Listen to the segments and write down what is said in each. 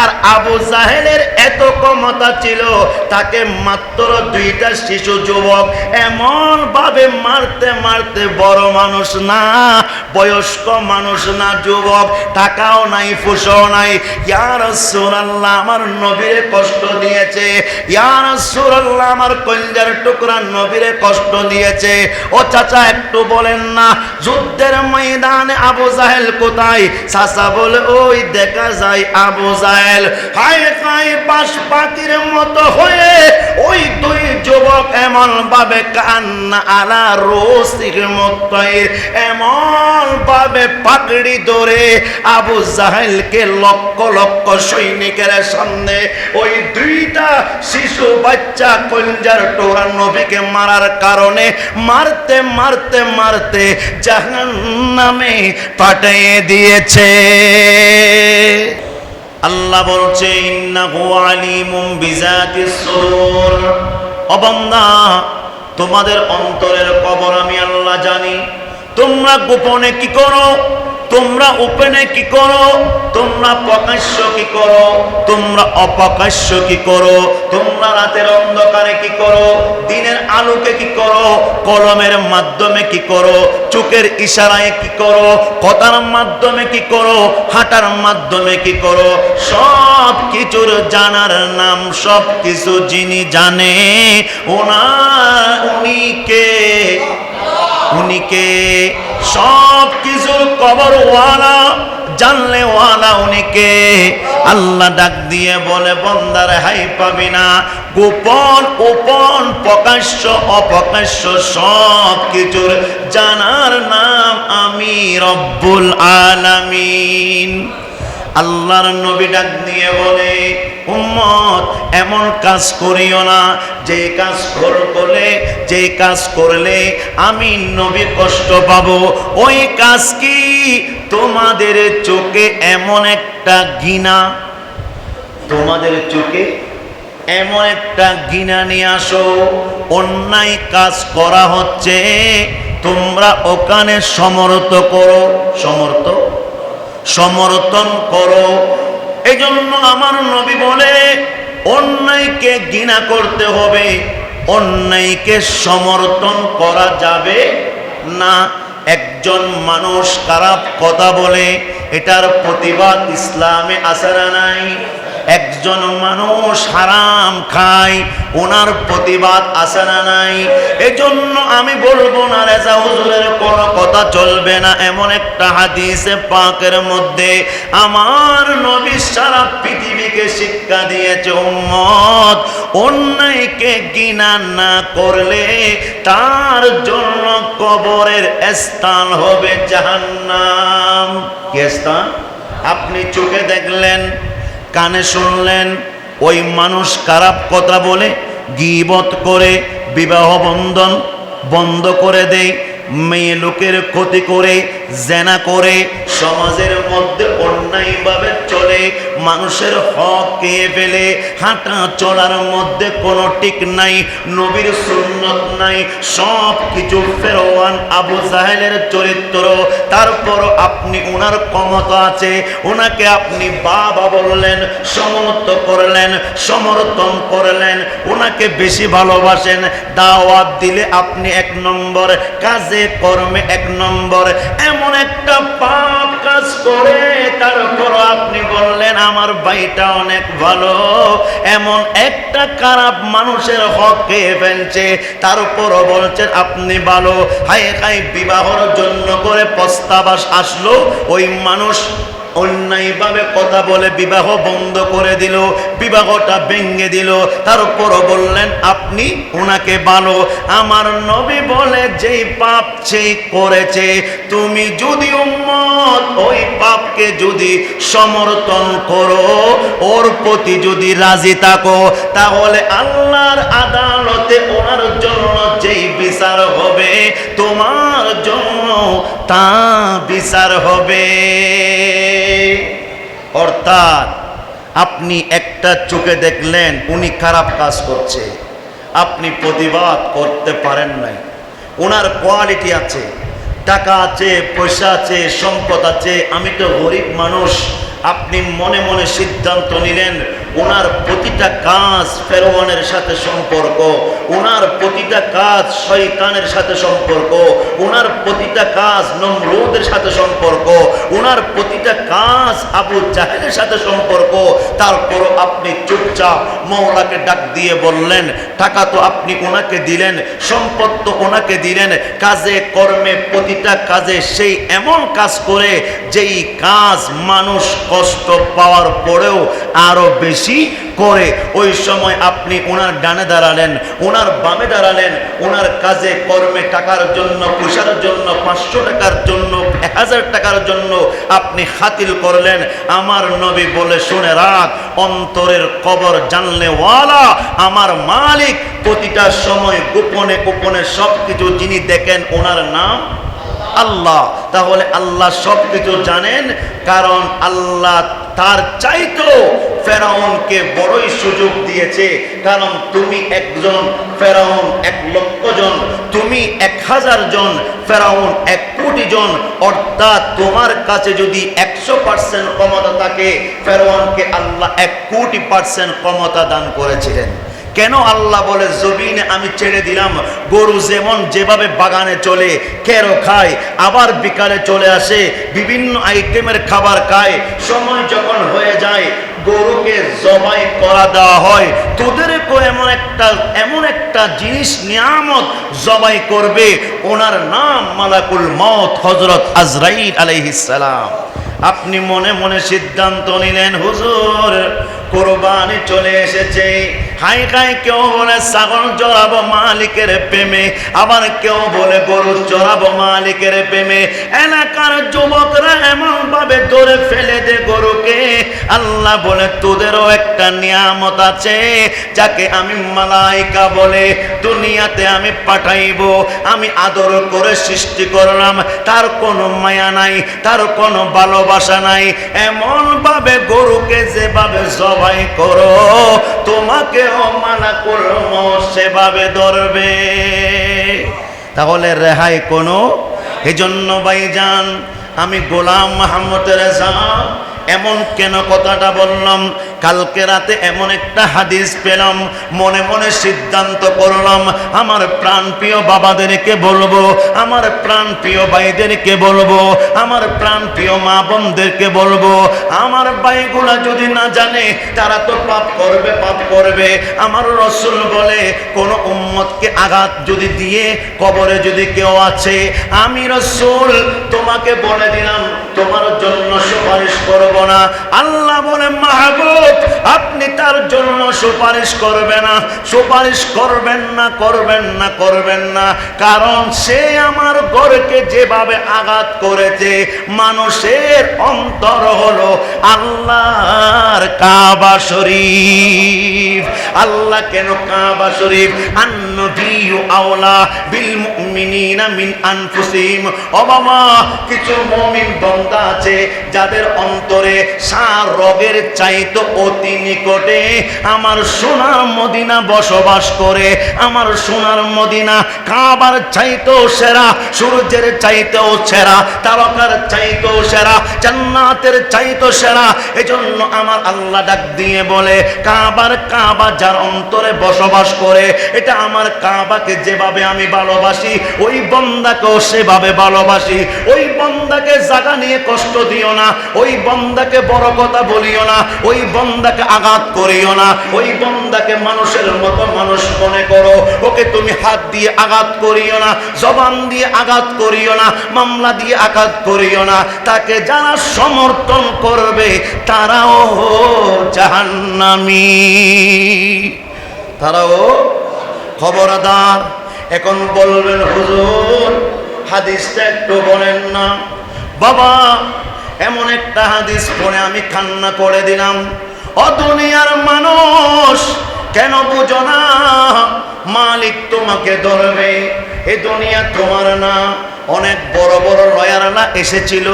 আর আবু জাহেলের এত ক্ষমতা ছিল, তাকে মাত্র দুইটা শিশু যুবক। এমন ভাবে মারতে মারতে বড় মানুষ না, বয়স্ক মানুষ না, যুবক। টাকাও নাই, ফুসও নাই। ইয়ার সুরাল্লাহ আমার নবীরে কষ্ট দিয়েছে। ইয়ার সুরাল্লাহ আমার কলজার টুকরা নবীরে কষ্ট দিয়েছে। ও চাচা, একটু বলেন না, যুদ্ধের ময়দানে আবু জাহেল কোথায়? চাচা বলে, ওই দেখা যায় আবু জাহেল। হায় হায় বাস পাখির মতো হয়ে ওই দুই যুবক এমন ভাবে কান্না আলা রসির মতোই এমন ভাবে পাকড়ি ধরে আবু জাহেলকে লক্ষ লক্ষ সৈনিকের সামনে ওই দুইটা শিশু বাচ্চা কলজার টোরা নবীকে মারার কারণে মারতে মারতে মারতে জাহান নামে পাঠিয়ে দিয়েছে। আল্লাহ বলছে, ইন্নাহু আলিমুম বিজাতিস সুদূর অবান্দা তোমাদের অন্তরের কবর আমি আল্লাহ জানি। তোমরা গোপনে কি করো? তোমরা ওপেনে কি করো? তোমরা প্রকাশ্য কি করো? তোমরা অপ্রকাশ্য কি করো? তোমরা রাতের অন্ধকারে কি করো? দিনের আলোকে কি করো? কলমের মাধ্যমে কি করো? চোখের ইশারায় কি করো? কথার মাধ্যমে কি করো? হাঁটার মাধ্যমে কি করো? সব কিছুর জানার নাম সব কিছু যিনি জানে, ওনা উনিকে উনিকে সব কিছুর কবর ওয়ালা জানলে ওয়ালা উনিকে। আল্লাহ ডাক দিয়ে বলে, বন্দার হাই পাবি না। গোপন ওপন প্রকাশ্য অপকাশ্য সব কিছুর জানার নাম আমি রব্বুল আলামিন। আল্লাহর নবী ডাক দিয়ে বলে, উম্মত, এমন কাজ করিও না। যে কাজ করলে, যে কাজ করলে আমি নবী কষ্ট পাবো। ওই কাজ কি তোমাদের চোখে এমন একটা গিনা তোমাদের চোখে এমন একটা গিনা নিয়ে আসো। অন্যায় কাজ করা হচ্ছে, তোমরা ওখানে সমর্থ করো। সমর্থ? সমর্থন করো। এই জন্য আমার নবী বলে, অন্যায়কে ঘৃণা করতে হবে, অন্যায়কে সমর্থন করা যাবে না। একজন মানুষ খারাপ কথা বলে, এটার প্রতিবাদ ইসলামে আসারা নাই? একজন মানুষ হারাম খায়, ওনার প্রতিবাদ আসে না নাই? এজন্য আমি বলব না, রেজা হুজুরের কোনো কথা চলবে না। এমন একটা হাদিসে পাকের মধ্যে, আমার নবী সারা পৃথিবীকে শিক্ষা দিয়েছে, উম্মত। অন্যায়কে গিনা না করলে তার জন্য কবরের স্থান হবে জাহান্নাম। কি স্থান? আপনি চোখে দেখলেন? কানে শুনলেন, ওই মানুষ খারাপ কথা বলে গিবত করে, বিবাহ বন্ধন বন্ধ করে দেয়, মেয়ে লোকের ক্ষতি করে, জেনা করে, সমাজের মধ্যে অন্যায়ভাবে চলে, মানুষের হক খেয়ে ফেলে, হাঁটা চলার মধ্যে কোনো ঠিক নাই, নবীর সুন্নত নাই সব কিছু ফেরোয়ান আবু জাহেলের চরিত্র তারপর আপনি ওনার ক্ষমতা আছে ওনাকে আপনি বাবা বললেন, সমর্থ করলেন, সমর্থন করলেন ওনাকে বেশি ভালোবাসেন। দাওয়াত দিলে আপনি এক নম্বর, কাজে কর্মে এক নম্বর। এমন একটা পাপ কাজ করে, তারপর আপনি বললেন, আমার ভাইটা অনেক ভালো। এমন একটা খারাপ মানুষের হক খেয়ে ফেলছে, তারপরও বলছেন, আপনি ভালো। হাই হাই বিবাহর জন্য করে প্রস্তাব আস- আসলো, ওই মানুষ অন্যায়ভাবে কথা বলে বিবাহ বন্ধ করে দিল, বিবাহটা ভেঙে দিল। তারপরও বললেন, আপনি ওনাকে ভালো আমার নবী বলে, যেই পাপ সেই করেছে। তুমি যদি উম্মত, ওই পাপকে যদি সমর্থন করো, ওর প্রতি যদি রাজি থাকো, তাহলে আল্লাহর আদালতে ওনার জন্য যেই বিচার হবে, তোমার জন্য তা বিচার হবে। অর্থাৎ আপনি একটা চোখে দেখলেন, উনি খারাপ কাজ করছে। আপনি প্রতিবাদ করতে পারেন নাই। ওনার কোয়ালিটি আছে, টাকা আছে, পয়সা আছে, সম্পদ আছে। আমি তো গরিব মানুষ। আপনি মনে মনে সিদ্ধান্ত নিলেন ওনার প্রতিটা কাজ ফেরোয়ানের সাথে সম্পর্ক ওনার প্রতিটা কাজ শয়তানের সাথে সম্পর্ক ওনার প্রতিটা কাজ নমরুদের সাথে সম্পর্ক ওনার প্রতিটা কাজ আবু জাহেলের সাথে সম্পর্ক। তারপর আপনি চুপচাপ মৌলাকে ডাক দিয়ে বললেন, টাকা তো আপনি ওনাকে দিলেন, সম্পদ তো ওনাকে দিলেন, কাজে কর্মে প্রতিটা কাজে সেই এমন কাজ করে যেই কাজ মানুষ কষ্ট পাওয়ার পরেও আরও বেশি করে ওই সময় আপনি ওনার ডানে দাঁড়ালেন, ওনার বামে দাঁড়ালেন, ওনার কাজে, কর্মে টাকার জন্য, পয়সার জন্য, পাঁচশো টাকার জন্য, এক হাজার টাকার জন্য আপনি হাতিল করলেন। আমার নবী বলে, শুনে রাখ অন্তরের কবর জানলে ওয়ালা, আমার মালিক প্রতিটা সময় গোপনে গোপনে সব কিছু যিনি দেখেন, ওনার নাম আল্লাহ। তাহলে আল্লাহ সব কিছু জানেন, কারণ আল্লাহ তার চাইতো ফেরাউনকে বড়ই সুযোগ দিয়েছে। কারণ তুমি একজন ফেরাউন, এক লক্ষ জন তুমি এক হাজার জন ফেরাউন এক কোটি জন অর্থাৎ তোমার কাছে যদি একশো পার্সেন্ট ক্ষমতা থাকে, ফেরাউনকে আল্লাহ এক কোটি পার্সেন্ট ক্ষমতা দান করেছিলেন। কেন আল্লাহ বলে, জমিনে আমি ছেড়ে দিলাম, গরু যেমন যেভাবে বাগানে চলে কেরো খায়, আবার বিকালে চলে আসে, বিভিন্ন আইটেমের খাবার খায়, সময় যখন হয়ে যায়, গরুকে জবাই করা দেওয়া হয়, তোদেরকেও এমন একটা এমন একটা জিনিস, নিয়ামত জবাই করবে। ওনার নাম মালাকুল মত হজরত আজরাইল আলাইহিসসালাম আপনি মনে মনে সিদ্ধান্ত নিলেন, হুজুর, কোরবানি চলে এসেছে। হাই খাই কেউ বলে ছাগল চড়াবো মালিকের প্রেমে, আবার কেউ বলে গরু চড়াবো মালিকের প্রেমে। এলাকার যুবকরা এমন ভাবে ধরে ফেলে দে গরুকে। আল্লাহ বলে, তোদেরও একটা নিয়ামত আছে, যাকে আমি মালাইকা বলে দুনিয়াতে আমি পাঠাইবো। আমি আদর করে সৃষ্টি করলাম, তার কোনো মায়া নাই, তার কোনো ভালোবাসা নাই, এমন ভাবে গরুকে যেভাবে জবাই করো তোমাকে মানা করম, সেভাবে ধরবে। তাহলে রেহাই কোনো? এজন্য ভাইজান, আমি গোলাম মাহমুদ রেজা এমন কেন কথাটা বললাম? কালকে রাতে এমন একটা হাদিস পেলাম, মনে মনে সিদ্ধান্ত করলাম, আমার প্রাণ প্রিয় বাবাদেরকে বলব, আমার প্রাণ প্রিয় ভাইদেরকে বলব, আমার প্রাণ প্রিয় মা বোনদেরকে বলব, আমার ভাইগুলা যদি না জানে, তারা তো পাপ করবে পাপ করবে। আমার রসুল বলে, কোন উম্মতকে আঘাত যদি দিয়ে, কবরে যদি কেউ আছে, আমি রসুল তোমাকে বলে দিলাম, তোমার জন্য সুপারিশ করব। না। আল্লাহ বলে, মাহবুব, আপনি তার জন্য সুপারিশ করবে না। সুপারিশ করবেন না করবেন না করবেন না। কারণ সে আমার গড়কে যেভাবে আঘাত করেছে, মানুষের অন্তর হলো আল্লাহর কাবা শরীফ। আল্লাহ কেন কাবা শরীফ? আন্নবিয়ু আওলা বিল মুমিনিনা মিন আনফুসিহিম। ও কিছু মুমিন বান্দা আছে, যাদের অন্তরে সার রোগের চাইতো অতি নিকটে আমার সোনার মদিনা বসবাস করে। আমার সোনার মদিনা কাবার চাইতো সেরা, সূর্যের চাইতেও সেরা, তারকার চাইতেও সেরা, জান্নাতের চাইতো সেরা। এজন্য আমার আল্লাহ ডাক দিয়ে বলে, কাবার কাবা যার অন্তরে বসবাস করে, এটা আমার কাবাকে যেভাবে আমি ভালোবাসি, ওই বন্দাকেও সেভাবে ভালোবাসি। ওই বন্দাকে জায়গা নিয়ে কষ্ট দিও না, ওই বন্দাকে বড় কথা বলিও না, ওই বন্দাকে আঘাত করিও না। ওই বন্দাকে মানুষের মতো মানুষ মনে করো, ওকে তুমি হাত দিয়ে আঘাত করিও না, জবান দিয়ে আঘাত করিও না, মামলা দিয়ে আঘাত করিও না। তাকে যারা সমর্থন করবে, তারাও জাহান্নামী। তারাও খবরদার। এখন বলবেন, হুজুর, হাদিসটা একটু বলেন না। বাবা এমন একটা হাদিস পড়ে আমি কান্না করে দিলাম। ও দুনিয়ার মানুষ, কেন বুঝো না? মালিক তোমাকে ধরবে, এ দুনিয়া তোমার না। অনেক বড় বড় লয়াররা এসেছিল।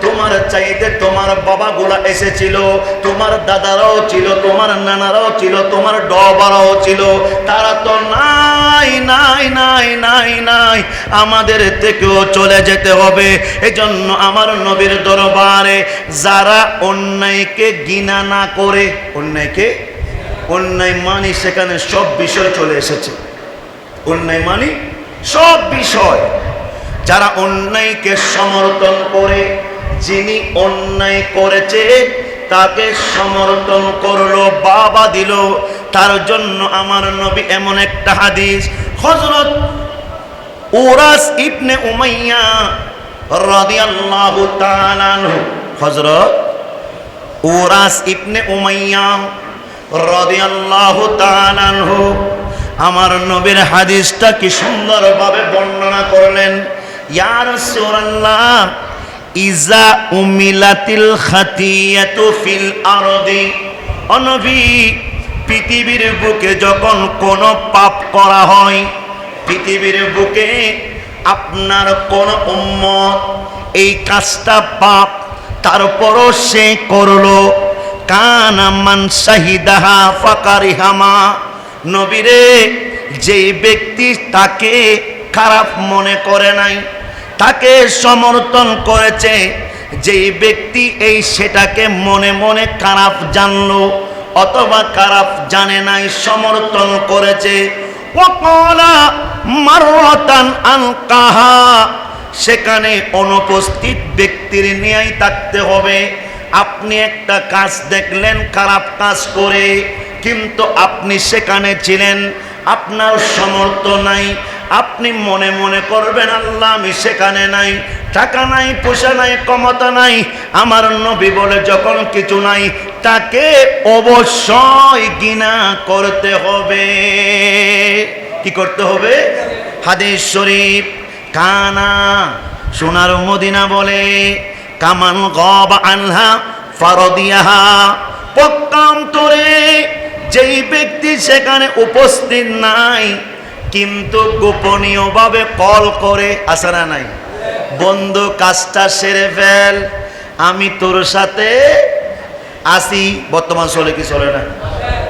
তোমার চাইতে তোমার বাবাগুলা এসেছিল। তোমার দাদারাও ছিল, তোমার নানারাও ছিল, তোমার ডবারাও ছিল। তারা তো নাই নাই নাই নাই নাই, আমাদের থেকেও চলে যেতে হবে। এজন্য আমার নবীর দরবারে যারা অন্যায়কে গিনা না করে, অন্যায়কে, অন্যায় মানি সেখানে সব বিষয় চলে এসেছে। অন্যায় মানি সব বিষয়। যারা অন্যায়কে সমর্থন করে, যিনি অন্যায় করেছে, তাকে সমর্থন করল, বাবা দিল। তার জন্য আমার নবী এমন একটা হাদিস। হজরত ওরাস ইবনে উমাইয়া রাদিয়াল্লাহু তাআলা হযরত ওরাস ইবনে উমাইয়া রাদিয়াল্লাহু তাআলা আমার নবীর হাদিসটা কি সুন্দরভাবে বর্ণনা করলেন? ইয়া রাসূলুল্লাহ, ইজা উমিলাতিল খাতিয়াতু ফিল আরদি অনবী পৃথিবীর বুকে যখন কোনো পাপ করা হয়, পৃথিবীর বুকে আপনার কোন উম্মত এই কাজটা পাপ, তারপরও সে করল। কানা মান শাহিদাহা ফাকারিহামা, নবীরে, যেই ব্যক্তি তাকে খারাপ মনে করে নাই তাকে সমর্থন করেছে। যেই ব্যক্তি এই সেটাকে মনে মনে খারাপ জানলো অথবা খারাপ জানে নাই, সমর্থন করেছে। সেখানে অনুপস্থিত ব্যক্তির নিয়েই থাকতে হবে। আপনি একটা কাজ দেখলেন, খারাপ কাজ করে, কিন্তু আপনি সেখানে ছিলেন। আপনার সমর্থ নাই আপনি মনে মনে করবেন, আল্লাহ, আমি সেখানে নাই, টাকা নাই, পয়সা নাই, ক্ষমতা নাই। আমার নবী বলে, যখন কিছু নাই, তাকে অবশ্যই গিনা করতে হবে। কি করতে হবে? হাদিস শরীফ, কানা, সোনার মদিনা বলে, কামান গব আনহা ফারদিয়াহা। পক্কান্তরে যেই ব্যক্তি সেখানে উপস্থিত নাই কিন্তু গোপনীয়ভাবে কল করে আসে না নাই। বন্ধু, কাজটা সেরে ফেল। আমি তোর সাথে আসি। বর্তমান চলে কি চলে না?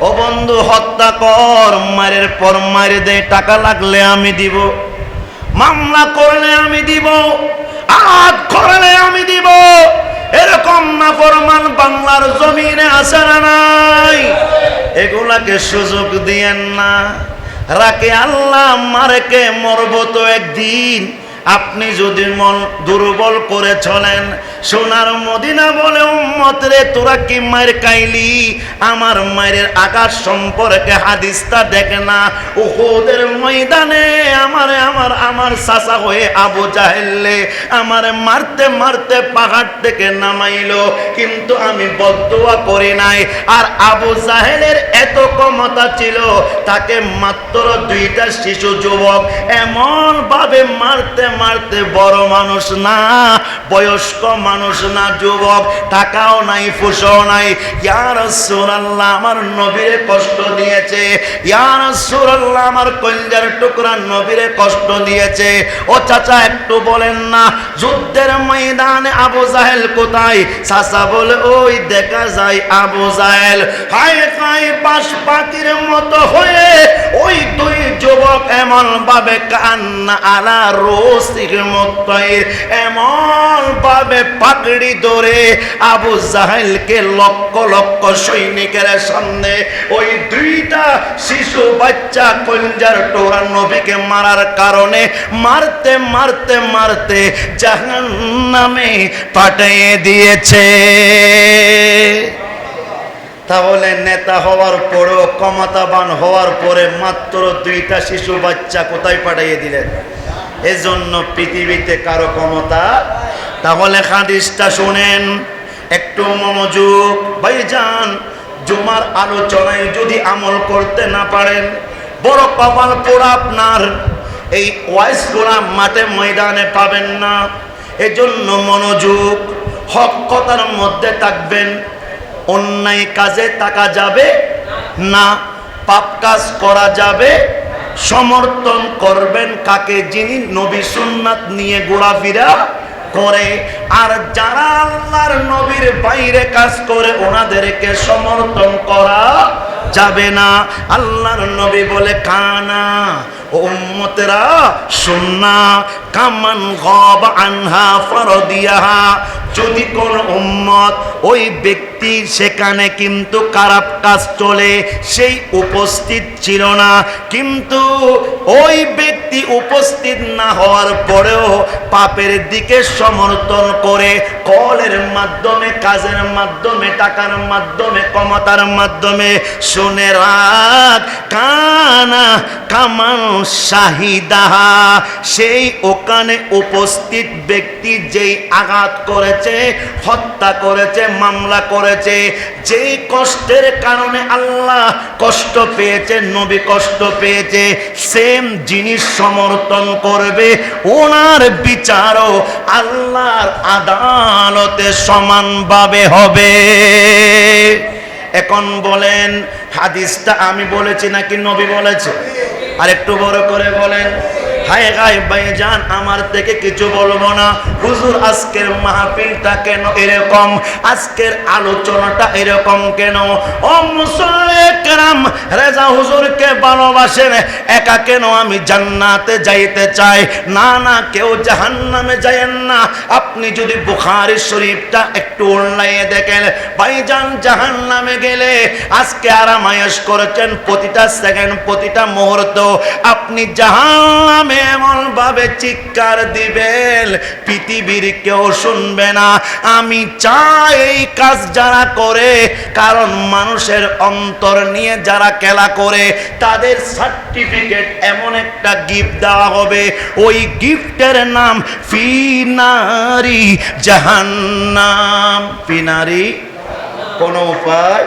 ও বন্ধু, হত্যা কর। মারের পর মারে দে টাকা লাগলে আমি দিব। মামলা করলে আমি দিব। আঘাত করলে আমি দিব। এরকম না ফরমান বাংলার জমিনে আসে না নাই। এগুলাকে সুযোগ দিয়েন না। রাকে আল্লাহ মারেকে মরবো তো একদিন। আপনি যদি মন দুর্বল করে চলেন, সোনার মদিনা বলে উম্মত রে, তোরা কি মায়ের কাইলি? আমার মায়ের আকাশ সম্পর্কে হাদিসটা দেখে না। উহুদের ময়দানে আমার আমার আমার চাচা হয়ে আবু জাহেললে আমার মারতে মারতে পাহাড় থেকে নামাইলো। কিন্তু আমি বদুয়া করি নাই। আর আবু জাহেলের এত ক্ষমতা ছিল, তাকে মাত্র দুইটা শিশু যুবক এমন ভাবে মারতে মারতে বড় মানুষ না, বয়স্ক মানুষ না, যুবক, টাকাও নাই, ফুসও নাই। ইয়ার সুরাল্লাহ আমার নবীরে কষ্ট দিয়েছে। ইয়ার সুরাল্লাহ আমার কঞ্জার টুকরা নবীরে কষ্ট দিয়েছে। ও চাচা, একটু বলেন না, যুদ্ধের ময়দানে আবু জাহেল কোথায়? চাচা বলে, ওই দেখা যায় আবু জাহেল। হাই হাই পাশ পাখির মতো হয়ে ওই দুই যুবক এমন ভাবে কান্না আলা মতোই এমন ভাবে পাকড়ি ধরে আবু জাহেলকে লক্ষ লক্ষ সৈনিকের সামনে ওই দুইটা শিশু বাচ্চা কঞ্জার টোরা নবীকে মারার কারণে মারতে মারতে মারতে জাহান নামে পাঠিয়ে দিয়েছে। তাহলে নেতা হওয়ার পরেও ক্ষমতাবান হওয়ার পরে মাত্র দুইটা শিশু বাচ্চা কোথায় পাঠিয়ে দিলেন? এজন্য পৃথিবীতে কারও ক্ষমতা, তাহলে হাদিসটা শুনেন। একটু মনোযোগ, ভাইজান, জুমার আলোচনায় যদি আমল করতে না পারেন, বড় কপাল পোড়া আপনার। এই ওয়াইস গোলাম মাঠে ময়দানে পাবেন না। এজন্য মনোযোগ, হক কথার মধ্যে থাকবেন। অন্যায় কাজে তাকা যাবে না, পাপ কাজ করা যাবে সমর্থন করবেন কাকে? যিনি নবী সুন্নাত নিয়ে ঘোরাফেরা করে। আর যারা আল্লাহর নবীর বাইরে কাজ করে, ওনাদেরকে সমর্থন করা যাবে না। আল্লাহর নবী বলে, কানা সুন্না কামান গব আনহা ফরদিয়াহা। যদি কোন উম্মত ওই ব্যক্তি, সেখানে কিন্তু খারাপ কাজ চলে, সেই উপস্থিত ছিল না। কিন্তু ওই ব্যক্তি উপস্থিত না হওয়ার পরেও পাপের দিকে সমর্থন করে, কলের মাধ্যমে, কাজের মাধ্যমে, টাকার মাধ্যমে, ক্ষমতার মাধ্যমে শুনে কানা কামান শাহিদাহা সেই ওখানে উপস্থিত ব্যক্তি যেই আঘাত করেছে, হত্যা করেছে, মামলা করেছে, যেই কষ্টের কারণে আল্লাহ কষ্ট পেয়েছে, নবী কষ্ট পেয়েছে, সেম জিনিস সমর্থন করবে ওনার বিচারও আল্লাহর আদালতে সমানভাবে হবে। এখন বলেন হাদিসটা আমি বলেছি নাকি নবী বলেছে? আর একটু বড় করে বলেন। হায় ভাইজান আমার থেকে কিছু বলব না। হুজুর, আজকের মাহফিলটা কেন এরকম? আজকের আলোচনাটা এরকম কেন? ও রেজা হুজুরকে ভালোবাসেন, একা কেন আমি জান্নাতে যাইতে চাই? না না, কেউ জাহান্নামে যায়েন না। আপনি যদি বুখারি শরীফটা একটু অনলাইনে দেখেন ভাইজান জাহান্নামে গেলে আজকে আরামায়াস করেছেন প্রতিটা সেকেন্ড, প্রতিটা মুহূর্ত। আপনি জাহান্নামে এমন ভাবে চিৎকার দিবেন, পৃথিবীর কেউ শুনবে না। আমি চাই এই কাজ যারা করে, কারণ মানুষের অন্তর নিয়ে যারা খেলা করে, তাদের সার্টিফিকেট এমন একটা গিফট দেওয়া হবে। ওই গিফটের নাম ফিনারি, জাহান্নাম। ফিনারি? কোনো উপায়?